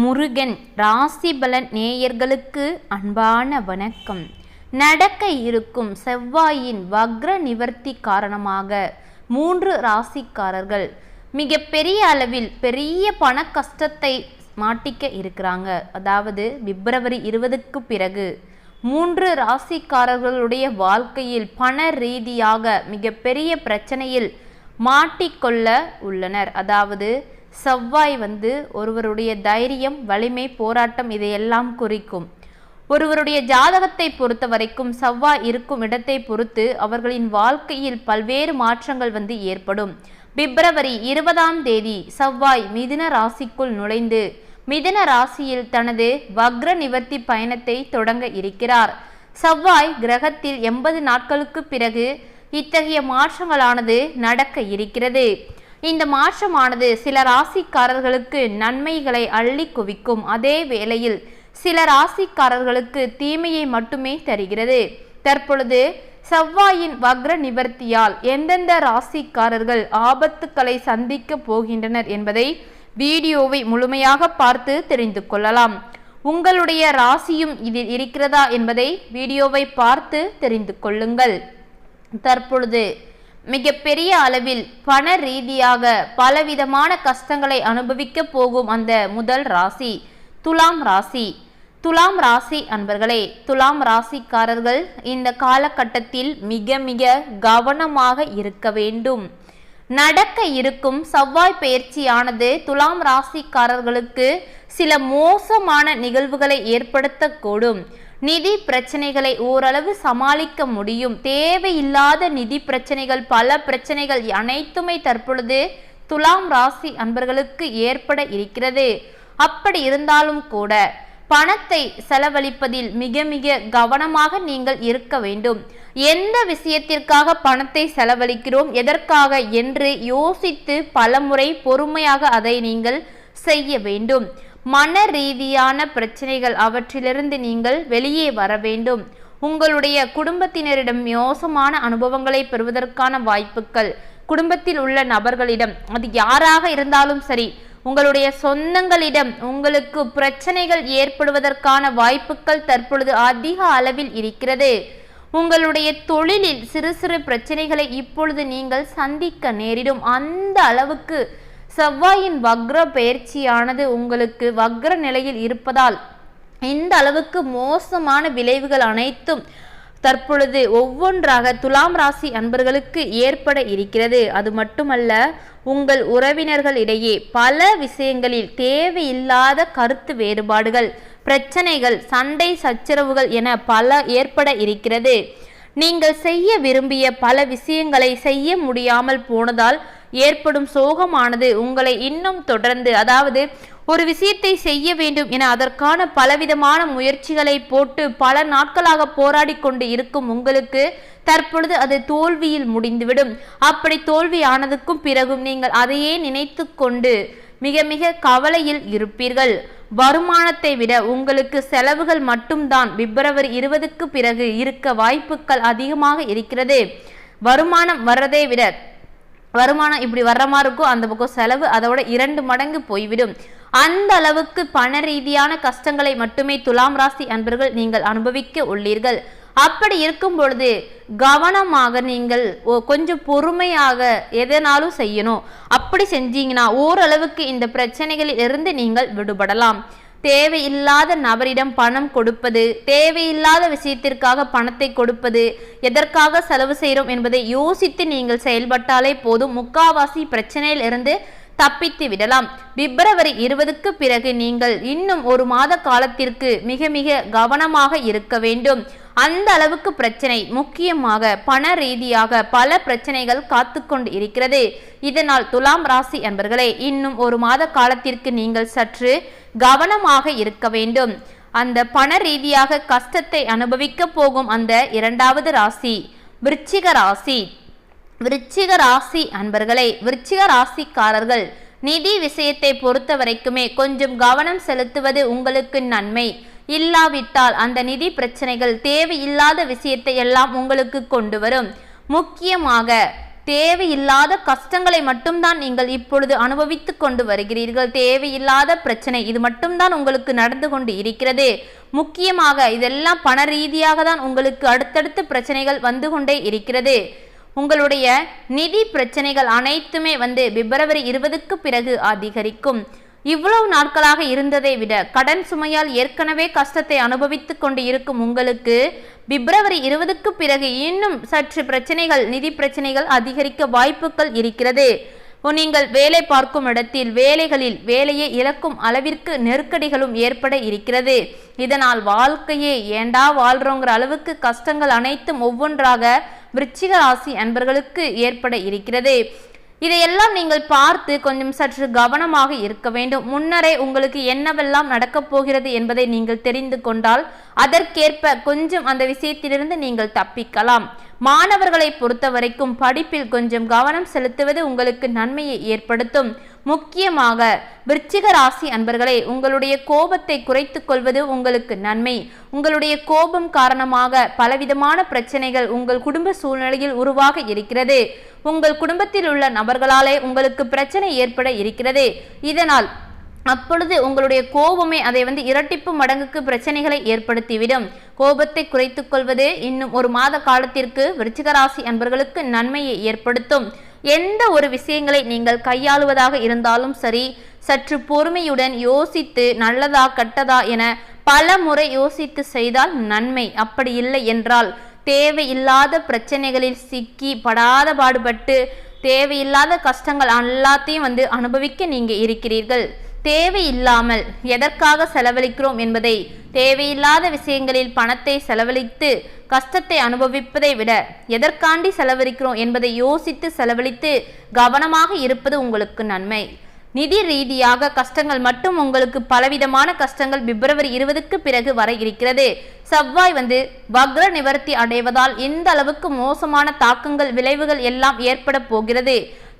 முருகன் ராசிபலன் நேயர்களுக்கு அன்பான வணக்கம். நடக்க இருக்கும் செவ்வாயின் வக்ர நிவர்த்தி காரணமாக மூன்று ராசிக்காரர்கள் மிக பெரிய அளவில் பெரிய பண கஷ்டத்தை மாட்டிக்க இருக்கிறாங்க. அதாவது பிப்ரவரி இருபதுக்கு பிறகு மூன்று ராசிக்காரர்களுடைய வாழ்க்கையில் பண ரீதியாக மிகப்பெரிய பிரச்சனையில் மாட்டிக்கொள்ள உள்ளனர். அதாவது செவ்வாய் வந்து ஒருவருடைய தைரியம் வலிமை போராட்டம் இதையெல்லாம் குறிக்கும். ஒருவருடைய ஜாதகத்தை பொறுத்த வரைக்கும் செவ்வாய் இருக்கும் இடத்தை பொறுத்து அவர்களின் வாழ்க்கையில் பல்வேறு மாற்றங்கள் வந்து ஏற்படும். பிப்ரவரி இருபதாம் தேதி செவ்வாய் மிதுன ராசிக்குள் நுழைந்து மிதுன ராசியில் தனது வக்ர நிவர்த்தி பயணத்தை தொடங்க இருக்கிறார். செவ்வாய் கிரகத்தில் எண்பது நாட்களுக்கு பிறகு இத்தகைய மாற்றங்களானது நடக்க இருக்கிறது. இந்த மாற்றமானது சில ராசிக்காரர்களுக்கு நன்மைகளை அள்ளி குவிக்கும் அதே வேளையில் சில ராசிக்காரர்களுக்கு தீமையை மட்டுமே தருகிறது. தற்பொழுது செவ்வாயின் வக்ர நிவர்த்தியால் எந்தெந்த ராசிக்காரர்கள் ஆபத்துக்களை சந்திக்க போகின்றனர் என்பதை வீடியோவை முழுமையாக பார்த்து தெரிந்து கொள்ளலாம். உங்களுடைய ராசியும் இதில் இருக்கிறதா என்பதை வீடியோவை பார்த்து தெரிந்து கொள்ளுங்கள். தற்பொழுது மிகப்பெரிய அளவில் பண ரீதியாக பலவிதமான கஷ்டங்களை அனுபவிக்க போகும் அந்த முதல் ராசி துலாம் ராசி. துலாம் ராசி அன்பர்களே துலாம் ராசிக்காரர்கள் இந்த காலகட்டத்தில் மிக மிக கவனமாக இருக்க வேண்டும். நடக்க இருக்கும் செவ்வாய் பயிற்சியானது துலாம் ராசிக்காரர்களுக்கு சில மோசமான நிகழ்வுகளை ஏற்படுத்தக்கூடும். நிதி பிரச்சனைகளை ஓரளவு சமாளிக்க முடியும். தேவையில்லாத நிதி பிரச்சனைகள் பல பிரச்சனைகள் அனைத்துமே தற்பொழுது துலாம் ராசி அன்பர்களுக்கு ஏற்பட இருக்கிறது. அப்படி இருந்தாலும் கூட பணத்தை செலவழிப்பதில் மிக மிக கவனமாக நீங்கள் இருக்க வேண்டும். எந்த விஷயத்திற்காக பணத்தை செலவழிக்கிறோம் எதற்காக என்று யோசித்து பலமுறை பொறுமையாக அதை நீங்கள் செய்ய வேண்டும். மன ரீதியான பிரச்சனைகள் அவற்றிலிருந்து நீங்கள் வெளியே வர வேண்டும். உங்களுடைய குடும்பத்தினரிடம் மோசமான அனுபவங்களை பெறுவதற்கான வாய்ப்புகள். குடும்பத்தில் உள்ள நபர்களிடம் அது யாராக இருந்தாலும் சரி உங்களுடைய சொந்தங்களிடம் உங்களுக்கு பிரச்சனைகள் ஏற்படுவதற்கான வாய்ப்புகள் தற்பொழுது அதிக அளவில் இருக்கிறது. உங்களுடைய தொழிலில் சிறு சிறு பிரச்சனைகளை இப்பொழுது நீங்கள் சந்திக்க நேரிடும். அந்த அளவுக்கு செவ்வாயின் வக்ர பயிற்சியானது உங்களுக்கு வக்ர நிலையில் இருப்பதால் இந்த அளவுக்கு மோசமான விளைவுகள் அனைத்தும் தற்பொழுது ஒவ்வொன்றாக துலாம் ராசி அன்பர்களுக்கு ஏற்பட இருக்கிறது. அது மட்டுமல்ல உங்கள் உறவினர்களிடையே பல விஷயங்களில் தேவையில்லாத கருத்து வேறுபாடுகள் பிரச்சனைகள் சண்டை சச்சரவுகள் என பல ஏற்பட இருக்கிறது. நீங்கள் செய்ய விரும்பிய பல விஷயங்களை செய்ய முடியாமல் போனதால் ஏற்படும் சோகமானது உங்களை இன்னும் தொடர்ந்து அதாவது ஒரு விஷயத்தை செய்ய வேண்டும் என அதற்கான பலவிதமான முயற்சிகளை போட்டு பல நாட்களாக போராடி கொண்டு இருக்கும் உங்களுக்கு தற்பொழுது அது தோல்வியில் முடிந்துவிடும். அப்படி தோல்வி ஆனதுக்கும் பிறகும் நீங்கள் அதையே நினைத்து கொண்டு மிக மிக கவலையில் இருப்பீர்கள். வருமானத்தை விட உங்களுக்கு செலவுகள் மட்டும்தான். பிப்ரவரி இருபதுக்கு பிறகு இருக்க வாய்ப்புகள் அதிகமாக இருக்கிறது. வருமானம் வர்றதை விட வருமானம் இப்படி வர்ற மாதிரி இருக்கும் அந்த பக்கம் செலவு அதோட இரண்டு மடங்கு போய்விடும். அந்த அளவுக்கு பண ரீதியான கஷ்டங்களை மட்டுமே துலாம் ராசி அன்பர்கள் நீங்கள் அனுபவிக்க உள்ளீர்கள். அப்படி இருக்கும் பொழுது கவனமாக நீங்கள் கொஞ்சம் பொறுமையாக எதனாலும் செய்யணும். அப்படி செஞ்சீங்கன்னா ஓரளவுக்கு இந்த பிரச்சனைகளில் இருந்து நீங்கள் விடுபடலாம். தேவையில்லாத நபரிடம் பணம் கொடுப்பது தேவையில்லாத விஷயத்திற்காக பணத்தை கொடுப்பது எதற்காக செலவு செய்கிறோம் என்பதை யோசித்து நீங்கள் செயல்பட்டாலே போதும். முக்காவாசி பிரச்சனையில் இருந்து தப்பித்து விடலாம். பிப்ரவரி இருபதுக்கு பிறகு நீங்கள் இன்னும் ஒரு மாத காலத்திற்கு மிக மிக கவனமாக இருக்க வேண்டும். அந்த அளவுக்கு பிரச்சனை முக்கியமாக பண ரீதியாக பல பிரச்சனைகள் காத்து கொண்டு இருக்கிறது. இதனால் துலாம் ராசி என்பர்களே இன்னும் ஒரு மாத காலத்திற்கு நீங்கள் சற்று கவனமாக இருக்க வேண்டும். அந்த பண ரீதியாக கஷ்டத்தை அனுபவிக்க போகும் அந்த இரண்டாவது ராசி விருச்சிக ராசி. விருச்சிக ராசி அன்பர்களே விருச்சிக ராசிக்காரர்கள் நிதி விஷயத்தை பொறுத்த வரைக்குமே கொஞ்சம் கவனம் செலுத்துவது உங்களுக்கு நன்மை. இல்லாவிட்டால் அந்த நிதி பிரச்சனைகள் தேவையில்லாத விஷயத்தை எல்லாம் உங்களுக்கு கொண்டு வரும். முக்கியமாக தேவையில்லாத கஷ்டங்களை மட்டும்தான் நீங்கள் இப்பொழுது அனுபவித்து கொண்டு வருகிறீர்கள். தேவையில்லாத பிரச்சனை இது மட்டும்தான் உங்களுக்கு நடந்து கொண்டு இருக்கிறது. முக்கியமாக இதெல்லாம் பண ரீதியாக தான் உங்களுக்கு அடுத்தடுத்து பிரச்சனைகள் வந்து கொண்டே இருக்கிறது. உங்களுடைய நிதி பிரச்சனைகள் அனைத்துமே வந்து பிப்ரவரி இருபதுக்கு பிறகு அதிகரிக்கும். இவ்வளவு நாட்களாக இருந்ததை விட கடன் சுமையால் ஏற்கனவே கஷ்டத்தை அனுபவித்துக் கொண்டு இருக்கும் உங்களுக்கு பிப்ரவரி இருபதுக்கு பிறகு இன்னும் சற்று பிரச்சனைகள் நிதி பிரச்சனைகள் அதிகரிக்க வாய்ப்புகள் இருக்கிறது. நீங்கள் வேலை பார்க்கும் இடத்தில் வேலைகளில் வேலையை இழக்கும் அளவிற்கு நெருக்கடிகளும் ஏற்பட இருக்கிறது. இதனால் வாழ்க்கையே ஏண்டா வாழ்றோங்கிற அளவுக்கு கஷ்டங்கள் அனைத்தும் ஒவ்வொன்றாக விருச்சிக ராசி அன்பர்களுக்கு ஏற்பட இருக்கிறது. இதையெல்லாம் நீங்கள் பார்த்து கொஞ்சம் சற்று கவனமாக இருக்க வேண்டும். முன்னரே உங்களுக்கு என்னவெல்லாம் நடக்கப் போகிறது என்பதை நீங்கள் தெரிந்து கொண்டால் அதற்கேற்ப கொஞ்சம் அந்த விஷயத்திலிருந்து நீங்கள் தப்பிக்கலாம். மாணவர்களை பொறுத்த வரைக்கும் படிப்பில் கொஞ்சம் கவனம் செலுத்துவது உங்களுக்கு நன்மையை ஏற்படுத்தும். முக்கியமாக விருச்சிக ராசி அன்பர்களே உங்களுடைய கோபத்தை குறைத்துக் கொள்வது உங்களுக்கு நன்மை. உங்களுடைய கோபம் காரணமாக பலவிதமான பிரச்சனைகள் உங்கள் குடும்ப சூழ்நிலையில் உருவாக இருக்கிறது. உங்கள் குடும்பத்தில் உள்ள நபர்களாலே உங்களுக்கு பிரச்சனை ஏற்பட இருக்கிறது. இதனால் அப்பொழுது உங்களுடைய கோபமே அதை வந்து இரட்டிப்பு மடங்குக்கு பிரச்சனைகளை ஏற்படுத்திவிடும். கோபத்தை குறைத்துக் கொள்வது இன்னும் ஒரு மாத காலத்திற்கு விருச்சிகராசி அன்பர்களுக்கு நன்மையை ஏற்படுத்தும். எந்த ஒரு விஷயங்களை நீங்கள் கையாளுவதாக இருந்தாலும் சரி சற்று பொறுமையுடன் யோசித்து நல்லதா கட்டதா என பல முறை யோசித்து செய்தால் நன்மை. அப்படி இல்லை என்றால் தேவையில்லாத பிரச்சனைகளில் சிக்கி படாத பாடுபட்டு தேவையில்லாத கஷ்டங்கள் எல்லாத்தையும் வந்து அனுபவிக்க நீங்கள் இருக்கிறீர்கள். தேவையில்லாமல் எதற்காக செலவழிக்கிறோம் என்பதை தேவையில்லாத விஷயங்களில் பணத்தை செலவழித்து கஷ்டத்தை அனுபவிப்பதை விட எதற்காண்டி செலவழிக்கிறோம் என்பதை யோசித்து செலவழித்து கவனமாக இருப்பது உங்களுக்கு நன்மை. நிதி ரீதியாக கஷ்டங்கள் மட்டும் உங்களுக்கு பலவிதமான கஷ்டங்கள் பிப்ரவரி இருபதுக்கு பிறகு வர இருக்கிறது. செவ்வாய் வந்து வக்ர நிவர்த்தி அடைவதால் எந்த அளவுக்கு மோசமான தாக்கங்கள் விளைவுகள் எல்லாம் ஏற்பட போகிறது.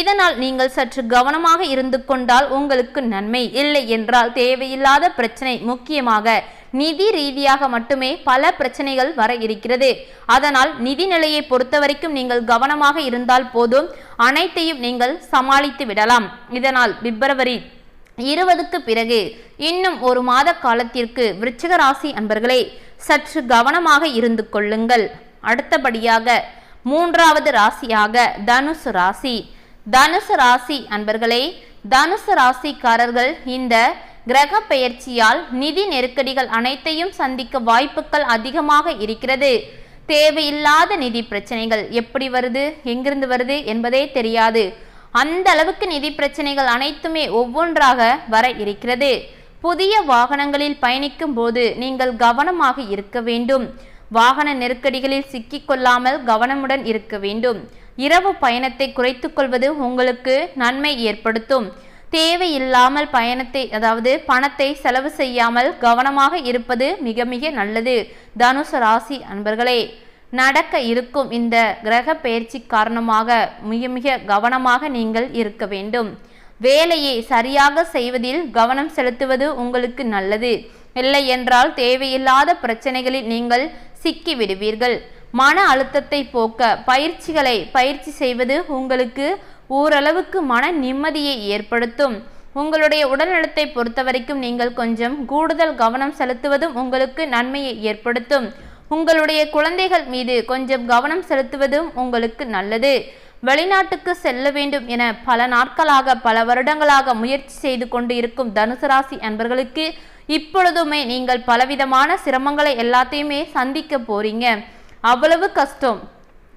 இதனால் நீங்கள் சற்று கவனமாக இருந்து கொண்டால் உங்களுக்கு நன்மை இல்லை என்றால் தேவையில்லாத பிரச்சனை முக்கியமாக நிதி ரீதியாக மட்டுமே பல பிரச்சனைகள் வர இருக்கிறது. அதனால் நிதி நிலையை பொறுத்த வரைக்கும் நீங்கள் கவனமாக இருந்தால் போதும். அனைத்தையும் நீங்கள் சமாளித்து விடலாம். இதனால் பிப்ரவரி இருபதுக்கு பிறகு இன்னும் ஒரு மாத காலத்திற்கு விருச்சிக ராசி அன்பர்களே சற்று கவனமாக இருந்து கொள்ளுங்கள். அடுத்தபடியாக மூன்றாவது ராசியாக தனுசு ராசி. தனுசு ராசி அன்பர்களே தனுசு ராசிக்காரர்கள் இந்த கிரக பெயர்ச்சியால் நிதி நெருக்கடிகள் அனைத்தையும் சந்திக்க வாய்ப்புகள் அதிகமாக இருக்கிறது. தேவையில்லாத நிதி பிரச்சனைகள் எப்படி வருது எங்கிருந்து வருது என்பதே தெரியாது. அந்த அளவுக்கு நிதி பிரச்சனைகள் அனைத்துமே ஒவ்வொன்றாக வர இருக்கிறது. புதிய வாகனங்களில் பயணிக்கும் போது நீங்கள் கவனமாக இருக்க வேண்டும். வாகன நெருக்கடிகளில் சிக்கிக்கொள்ளாமல் கவனமுடன் இருக்க வேண்டும். இரவு பயணத்தை குறைத்து கொள்வது உங்களுக்கு நன்மை ஏற்படுத்தும். தேவையில்லாமல் பயணத்தை அதாவது பணத்தை செலவு செய்யாமல் கவனமாக இருப்பது மிக மிக நல்லது. தனுசு ராசி அன்பர்களே நடக்க இருக்கும் இந்த கிரக பயிற்சி காரணமாக மிக மிக கவனமாக நீங்கள் இருக்க வேண்டும். வேலையை சரியாக செய்வதில் கவனம் செலுத்துவது உங்களுக்கு நல்லது. இல்லை என்றால் தேவையில்லாத பிரச்சனைகளில் நீங்கள் சிக்கி விடுவீர்கள் மன அழுத்தத்தை போக்க பயிற்சிகளை பயிற்சி செய்வது உங்களுக்கு ஓரளவுக்கு மன நிம்மதியை ஏற்படுத்தும். உங்களுடைய உடல்நலத்தை பொறுத்த வரைக்கும் நீங்கள் கொஞ்சம் கூடுதல் கவனம் செலுத்துவதும் உங்களுக்கு நன்மையை ஏற்படுத்தும். உங்களுடைய குழந்தைகள் மீது கொஞ்சம் கவனம் செலுத்துவதும் உங்களுக்கு நல்லது. வெளிநாட்டுக்கு செல்ல வேண்டும் என பல நாட்களாக பல வருடங்களாக முயற்சி செய்து கொண்டு இருக்கும் தனுசு ராசி அன்பர்களுக்கு இப்பொழுதுமே நீங்கள் பலவிதமான சிரமங்களை எல்லாத்தையுமே சந்திக்க போறீங்க. அவ்வளவு கஷ்டம்.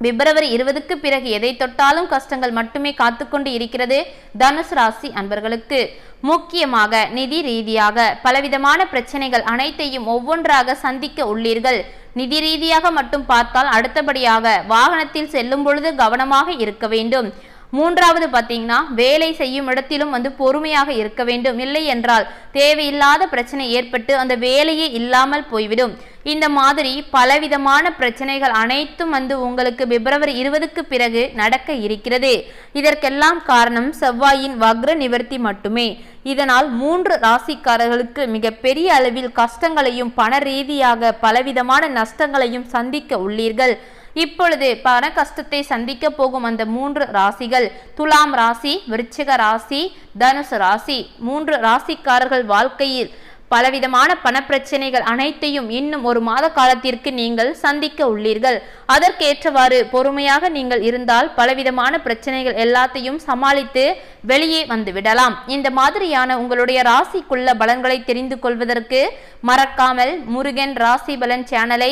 பிப்ரவரி இருபதுக்கு பிறகு எதை தொட்டாலும் கஷ்டங்கள் மட்டுமே காத்துக்கொண்டு இருக்கிறது தனுசு ராசி அன்பர்களுக்கு. முக்கியமாக நிதி ரீதியாக பலவிதமான பிரச்சனைகள் அனைத்தையும் ஒவ்வொன்றாக சந்திக்க உள்ளீர்கள். நிதி ரீதியாக மட்டும் பார்த்தால் அடுத்தபடியாக வாகனத்தில் செல்லும் பொழுது கவனமாக இருக்க வேண்டும். மூன்றாவது பார்த்தீங்கன்னா வேலை செய்யும் இடத்திலும் வந்து பொறுமையாக இருக்க வேண்டும். இல்லை என்றால் தேவையில்லாத பிரச்சனை ஏற்பட்டு அந்த வேலையே இல்லாமல் போய்விடும். இந்த மாதிரி பலவிதமான பிரச்சனைகள் அனைத்தும் வந்து உங்களுக்கு பிப்ரவரி இருபதுக்கு பிறகு நடக்க இருக்கிறது. இதற்கெல்லாம் காரணம் செவ்வாயின் வக்ர நிவர்த்தி மட்டுமே. இதனால் மூன்று ராசிக்காரர்களுக்கு மிக பெரிய அளவில் கஷ்டங்களையும் பண ரீதியாக பலவிதமான நஷ்டங்களையும் சந்திக்க உள்ளீர்கள். இப்பொழுது பண கஷ்டத்தை சந்திக்க போகும் அந்த மூன்று ராசிகள் துலாம் ராசி விருச்சிக ராசி தனுசு ராசி மூன்று ராசிக்காரர்கள் வாழ்க்கையில் பலவிதமான பணப்பிரச்சனைகள் அனைத்தையும் இன்னும் ஒரு மாத காலத்திற்கு நீங்கள் சந்திக்க உள்ளீர்கள். அதற்கேற்றவாறு பொறுமையாக நீங்கள் இருந்தால் பலவிதமான பிரச்சனைகள் எல்லாத்தையும் சமாளித்து வெளியே வந்து விடலாம் இந்த மாதிரியான உங்களுடைய ராசிக்குள்ள பலன்களை தெரிந்து கொள்வதற்கு மறக்காமல் முருகன் ராசி பலன் சேனலை